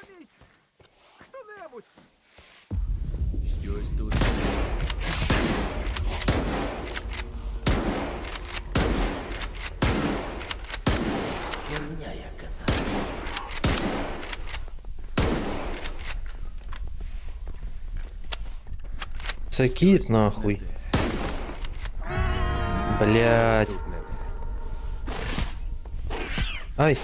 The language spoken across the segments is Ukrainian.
Допоможіть! Хто-небудь! Щось тут. Херня яка-то. Це кіт нахуй. Блять. Ай.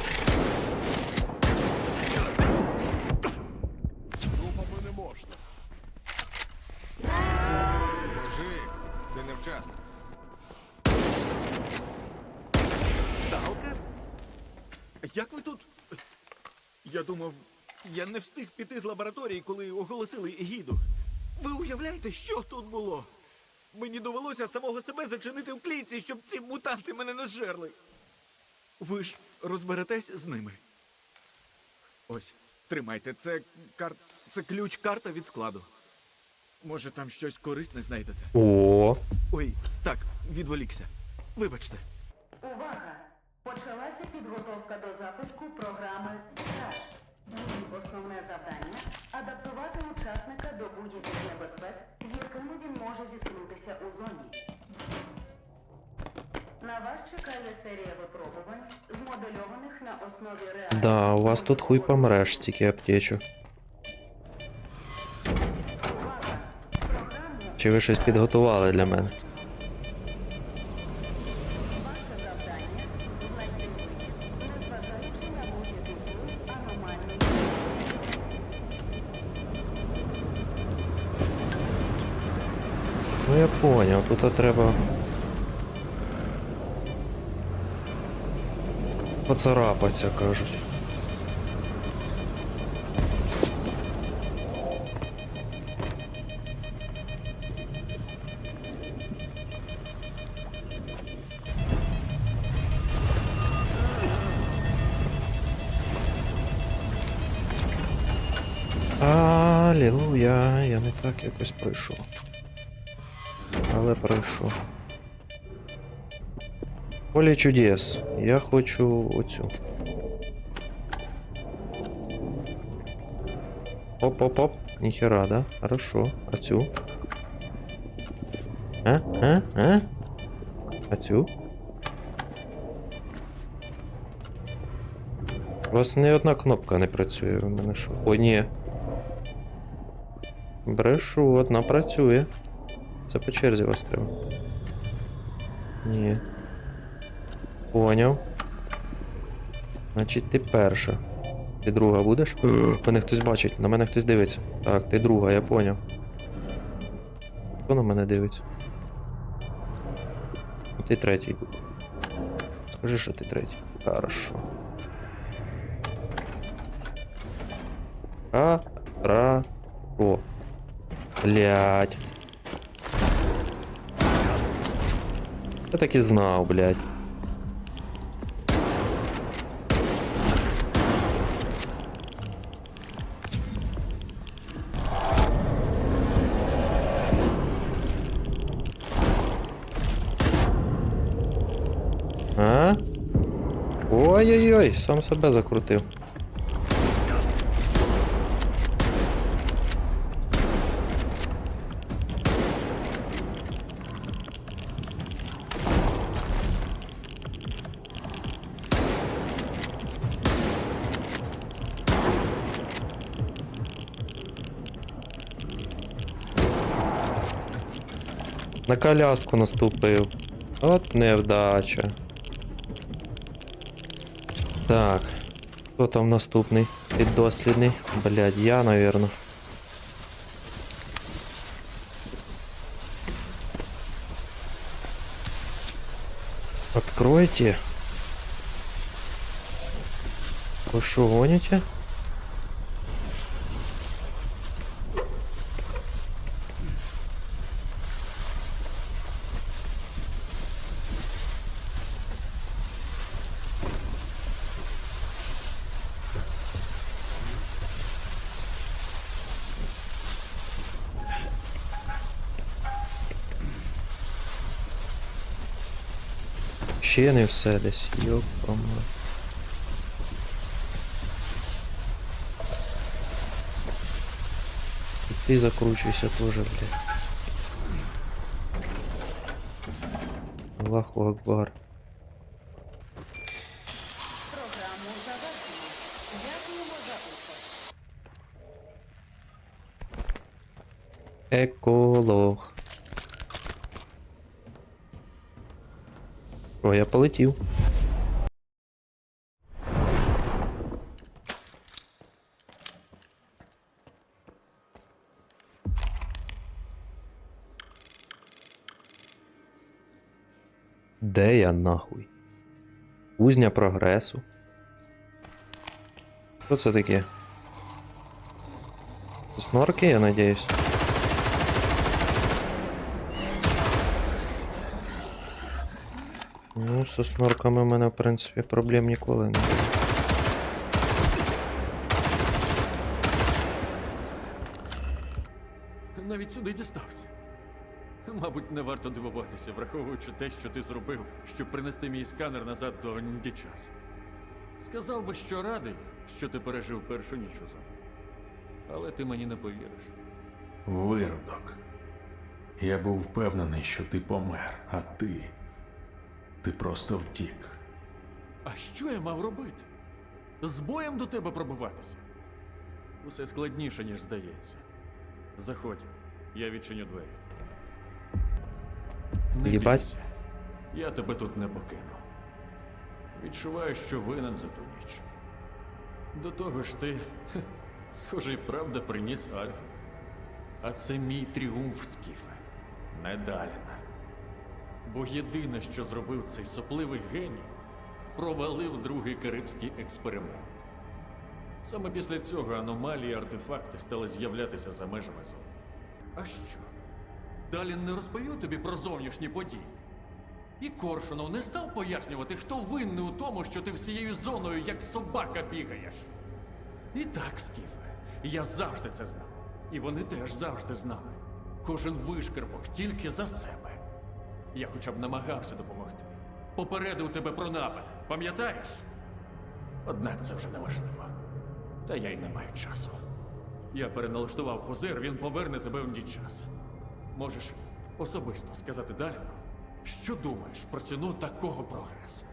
Думав, я не встиг піти з лабораторії, коли оголосили гіду. Ви уявляєте, що тут було? Мені довелося самого себе зачинити в клітці, щоб ці мутанти мене не зжерли. Ви ж розберетесь з ними. Ось, тримайте, це кар... це ключ карта від складу. Може, там щось корисне знайдете. О. Ой, так, відволікся. Вибачте. Увага! Основне завдання адаптувати учасника до будь-яких небезпек, з якими він може зіткнутися у зоні. На вас чекає серія випробувань, змодельованих на основі реальних... Да, у вас тут хуй помреш, стільки! Програму Чи ви щось підготували для мене? Ну я поняв, тут треба. Поцарапаться, кажуть. Алілуя, я не так якось пройшов. Але пройшов. Поле чудес. Я хочу оцю. Оп-оп-оп. Ніхера, да? Хорошо. А цю? А? А? А? А цю? У вас ні одна кнопка не працює, у мене що? О, ні. Брешу, одна працює. Це по черзі вас треба. Ні. Поняв. Значить, ти перша. Ти друга будеш? Мене хтось бачить, на мене хтось дивиться. Так, ти друга, я поняв. Хто на мене дивиться? Ти третій. Скажи, що ти третій. Хорошо. А, ра, о. Блять. Я так і знав, блядь. А? Ой-ой-ой, сам себе закрутив. На коляску наступив. От невдача. Так. Хто там наступний? Піддослідний? Блядь, я, наверно. Откройте. Вы что, гоните? Чини все десь, йопом. І ти закручуйся теж, блядь. Аллаху Акбар. Эколог. О, я полетів. Де я нахуй? Кузня прогресу. Що це таке? Снорки, я надіюсь. З снорками в мене, в принципі, проблем ніколи не було. Навіть сюди дістався. Мабуть, не варто дивуватися, враховуючи те, що ти зробив, щоб принести мій сканер назад до Ніндічас. Сказав би, що радий, що ти пережив першу ніч у зоні. Але ти мені не повіриш. Виродок. Я був впевнений, що ти помер, а ти. Ти просто втік. А що я мав робити? З боєм до тебе пробуватися? Усе складніше, ніж здається. Заходь, я відчиню двері. Не Їбать. бійся. Я тебе тут не покину. Відчуваю, що винен за ту ніч. До того ж ти, хе, схоже, і правда приніс Альфу. А це мій тріумф, Скіфе. Недаліна. Бо єдине, що зробив цей сопливий геній, провалив другий карибський експеримент. Саме після цього аномалії артефакти стали з'являтися за межами зони. А що? Далі не розповів тобі про зовнішні події. І Коршунов не став пояснювати, хто винний у тому, що ти всією зоною як собака бігаєш. І так, Скіфе, я завжди це знав. І вони теж завжди знали. Кожен вишкербок тільки за себе. Я хоча б намагався допомогти. Попередив тебе про напад, пам'ятаєш? Однак це вже не важливо. Та я й не маю часу. Я переналаштував позир, він поверне тебе в мій час. Можеш особисто сказати далі, що думаєш про ціну такого прогресу?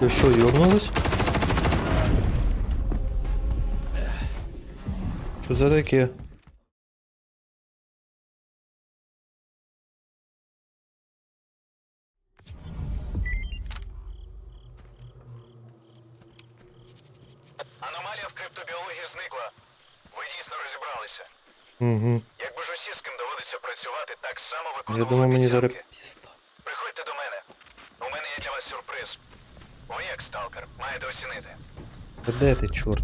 Ти що, йобнулась? Що це таке? Аномалія в криптобіології зникла. Ви дійсно розібралися. Угу. Якби ж усі, з ким доводиться працювати, так само Я думав, мені зараз обіцянки. Приходьте до мене. У мене є для вас сюрприз. Ви як сталкер, маєте оцінити. Де ти, чорт?